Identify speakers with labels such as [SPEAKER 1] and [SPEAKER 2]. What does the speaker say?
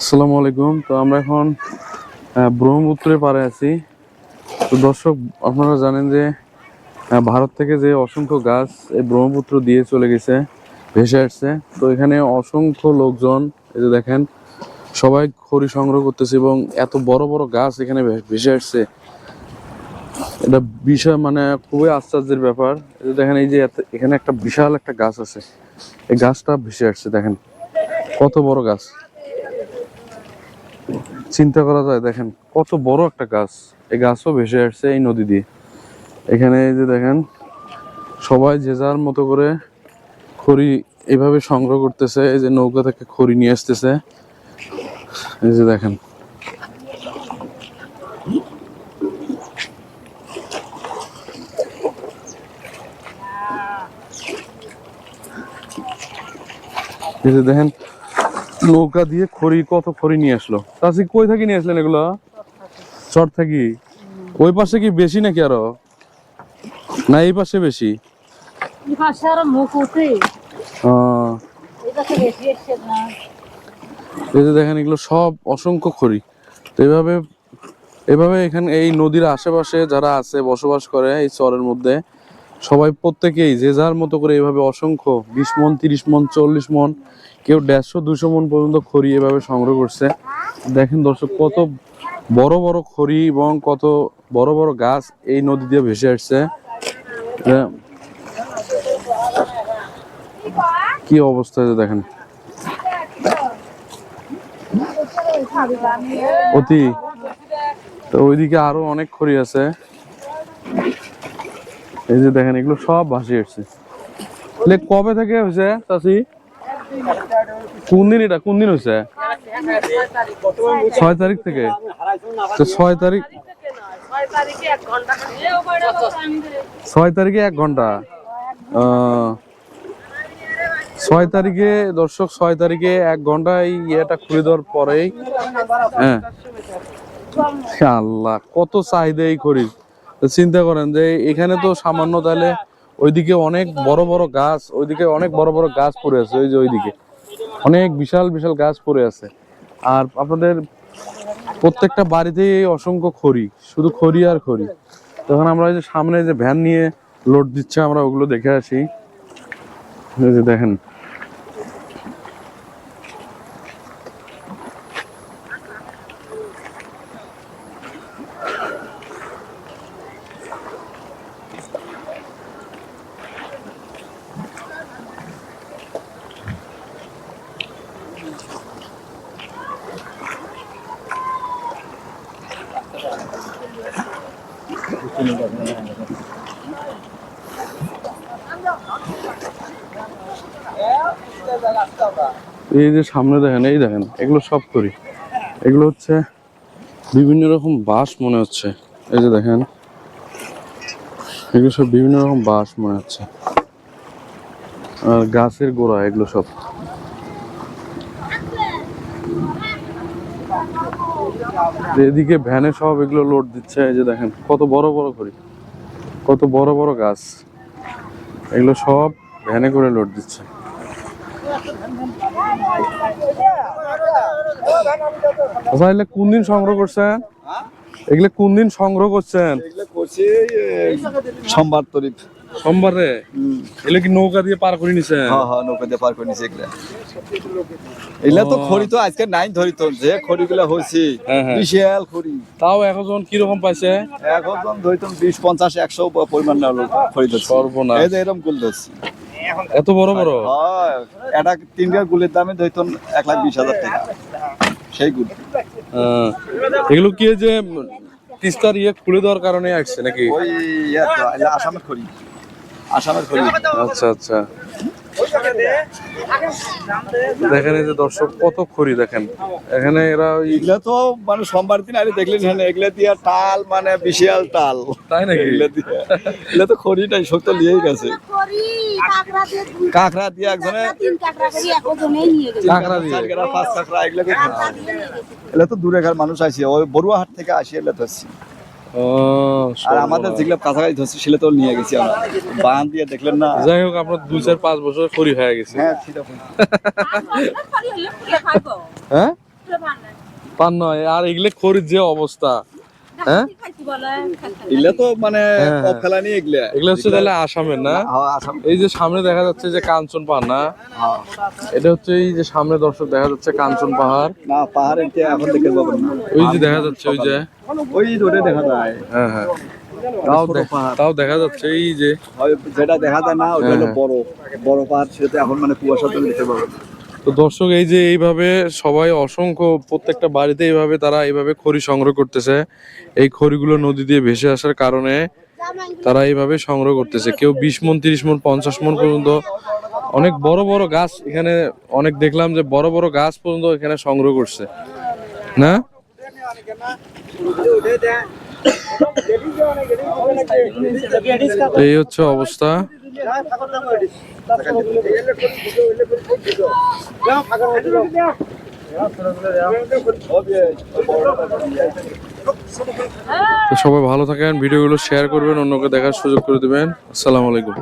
[SPEAKER 1] আসসালামু আলাইকুম। তো আমরা এখন ব্রহ্মপুত্রের পাড়ে আছি। তো দর্শক, আপনারা জানেন যে ভারত থেকে যে অসংখ্য গাছ এই ব্রহ্মপুত্র দিয়ে চলে গেছে, ভেসে আসছে। তো এখানে অসংখ্য লোকজন, এই যে দেখেন, সবাই খড়ি সংগ্রহ করতেছে এবং এত বড় বড় গাছ এখানে ভেসে আসছে। এটা বিষয় মানে খুবই আশ্চর্যের ব্যাপার। দেখেন, এই যে এখানে একটা বিশাল একটা গাছ আছে। এই গাছটা ভেসে আসছে, দেখেন। কত বড় গাছ। চিন্তা করা যায়, দেখেন কত বড় একটা গাছ। এই গাছও ভেসে আসছে এই নদী দিয়ে। এখানে এই যে দেখেন, সবাই যে যার মতো করে খড়ি এভাবে সংগ্রহ করতেছে, এই যে নৌকা থেকে খড়ি নিয়ে আসতেছে। এই যে দেখেন। এই যে দেখেন নৌকা দিয়ে খড়ি কত খড়ি নিয়ে আসলো? তাছি কই থাকি নিয়ে আসলেন এগুলো? চর থাকি? ওই পাশে কি বেশি নাকি আরও? না এই পাশে বেশি।
[SPEAKER 2] এই
[SPEAKER 1] যে দেখেন এগুলো সব অসংখ্য খড়ি। তো এইভাবে এভাবে এখানে এই নদীর আশেপাশে যারা আছে বসবাস করে এই চরের মধ্যে সবাই প্রত্যেকেই যে যার মতো করে এভাবে অসংখ্য বিশ মন, তিরিশ মন, চল্লিশ মন, কেউ দেড়শো, দুশো মন পর্যন্ত খড়ি এভাবে সংগ্রহ করছে। দেখেন দর্শক, কত বড় বড় খড়ি এবং কত বড় বড় গাছ এই নদী দিয়ে ভেসে আসছে। কি অবস্থা দেখেন? অতি। তো ওইদিকে আরও অনেক খড়ি আছে। এই যে দেখেন, এগুলো সব ভাসি এগুলো কবে থেকে হয়েছে চাষি কোন দিন এটা? কোন দিন হয়েছে? ছয় তারিখ থেকে। ছয় তারিখ ছয় তারিখে এক ঘণ্টা। ছয় তারিখে, দর্শক, ছয় তারিখে এক ঘণ্টা এই ইয়েটা খুলে দেওয়ার পরেই হ্যাঁ। আল্লাহ কত চাহিদা এই খড়ির? তো চিন্তা করেন যে এখানে তো সামান্য তাহলে ওইদিকে অনেক বড় বড় গাছ ওইদিকে অনেক বড় বড় গাছ পড়ে আছে ওই যে ওইদিকে। অনেক বিশাল বিশাল গাছ পড়ে আছে। আর আপনাদের প্রত্যেকটা বাড়িতেই অসংখ্য খড়ি শুধু খড়ি আর খড়ি। তখন আমরা ওই যে সামনে যে ভ্যান নিয়ে লোড দিচ্ছে আমরা ওগুলো দেখে আসি। দেখেন এই যে সামনে দেখেন, এই দেখেন, এগুলো সব করি। এগুলো হচ্ছে বিভিন্ন রকম বাঁশ মনে হচ্ছে। এই যে দেখেন, এগুলো সব বিভিন্ন রকম বাঁশ মনে হচ্ছে। আর গাছের গোড়া, এগুলো সব। এদিকে ভ্যানে সব এগুলো লোড দিচ্ছে এই যে দেখেন কত বড় বড় করি কত বড় বড় গাছ। এগুলো সব ভ্যানে করে লোড দিচ্ছে। আচ্ছা এগুলো কোন দিন সংগ্রহ করছেন? এগুলো কোন দিন সংগ্রহ করছেন?
[SPEAKER 3] সোমবার তরিফ
[SPEAKER 1] সোমবারে? এগুলো কি নৌকা দিয়ে পার করে নিছেন
[SPEAKER 3] হ্যাঁ হ্যাঁ নৌকা দিয়ে পার করে নিছি এগুলা। এগুলা তো খড়ি তো আজকে নাই ধরিত যে খড়ি গুলা হয়েছে
[SPEAKER 1] হ্যাঁ, হ্যাঁ।
[SPEAKER 3] বিশাল খড়ি।
[SPEAKER 1] তাও এখন কীরকম পাইছে?
[SPEAKER 3] এখন ধরিতাম বিশ পঞ্চাশ একশো পরিমাণ না খড়ি ধরছি।
[SPEAKER 1] সর্বনাশ।
[SPEAKER 3] এই যে এরকম গুল ধরছি।
[SPEAKER 1] এত বড় বড়?
[SPEAKER 3] হয় এটা তিনটা গুলের দামে ধরিতাম এক লাখ বিশ হাজার টাকা। সেই গুল।
[SPEAKER 1] এগুলো কি যে তিস্তার ইয়ে খুলে দেওয়ার কারণে আসছে নাকি?
[SPEAKER 3] ওই ইয়ে আসামের খড়ি। আসামের খড়ি
[SPEAKER 1] আচ্ছা আচ্ছা। দেখেন এই যে দর্শক কত খড়ি দেখেন। এখানে এরা ওই
[SPEAKER 3] এগুলা তো মানে সোমবার দিন আরে দেখলেন হ্যাঁ এগুলা দিয়া টাল মানে বিশাল টাল।
[SPEAKER 1] তাই নাকি?
[SPEAKER 3] এগুলা দিয়ে। এগুলা তো খড়িটাই শক্ত নিয়েই গেছে।
[SPEAKER 2] কাকড়া দিয়ে
[SPEAKER 3] একজনে
[SPEAKER 2] কাকড়া,
[SPEAKER 1] দিয়ে?
[SPEAKER 3] পাঁচ কাঁকড়া এগুলা এগুলা তো দূরে মানুষ আসে ওই বড়ুয়াহাট থেকে আসি এগুলা ধরছি।
[SPEAKER 1] ও
[SPEAKER 3] আর আমাদের যেগুলো কাছাকাছি ধরছে সেগুলো তো নিয়ে গেছি আমরা। বান দিয়ে দেখলেন না?
[SPEAKER 1] যাই হোক আপনার দুই চার পাঁচ বছর খড়ি হয়ে গেছে।
[SPEAKER 3] হ্যাঁ
[SPEAKER 1] হ্যাঁ। পান নয় আর এগুলো খড়ির যে অবস্থা। হ্যাঁ?
[SPEAKER 3] এগুলা তো মানে
[SPEAKER 1] হ্যাঁ, হ্যাঁ।
[SPEAKER 3] এগুলা।
[SPEAKER 1] হচ্ছে তাহলে আসামের না?
[SPEAKER 3] হ্যাঁ, আসাম।
[SPEAKER 1] এই যে সামনে দেখা যাচ্ছে যে কাঞ্চন পাহাড় না?
[SPEAKER 3] হ্যাঁ।
[SPEAKER 1] এটা হচ্ছে এই যে সামনে দর্শক দেখা যাচ্ছে কাঞ্চন পাহাড়।
[SPEAKER 3] না পাহাড়ের যে এখন না।
[SPEAKER 1] ওই যে দেখা যাচ্ছে ওই যে।
[SPEAKER 3] ওই দূরে দেখা যায়।
[SPEAKER 1] হ্যাঁ হ্যাঁ। তাও তাও দেখা যাচ্ছে এই যে।
[SPEAKER 3] হয় যেটা দেখা যায় না ওটা হলো
[SPEAKER 1] হ্যাঁ,
[SPEAKER 3] বড়। বড় পাহাড় সেটা এখন মানে কুয়াশা তো দেখতে পাবেন
[SPEAKER 1] তো দর্শক, এই যে এইভাবে সবাই অসংখ্য, প্রত্যেকটা বাড়িতে এইভাবে তারা এইভাবে খড়ি সংগ্রহ করতেছে। এই খড়িগুলো নদী দিয়ে ভেসে আসার কারণে তারা এইভাবে সংগ্রহ করতেছে। কেউ বিশ মন, তিরিশ মন, পঞ্চাশ মন পর্যন্ত অনেক বড় বড় গাছ এখানে, অনেক দেখলাম যে বড় বড় গাছ পর্যন্ত এখানে সংগ্রহ করছে। না? এই হচ্ছে অবস্থা। সবাই ভালো থাকেন ভিডিওগুলো শেয়ার করবেন অন্যকে দেখার সুযোগ করে দিবেন। আসসালামু আলাইকুম।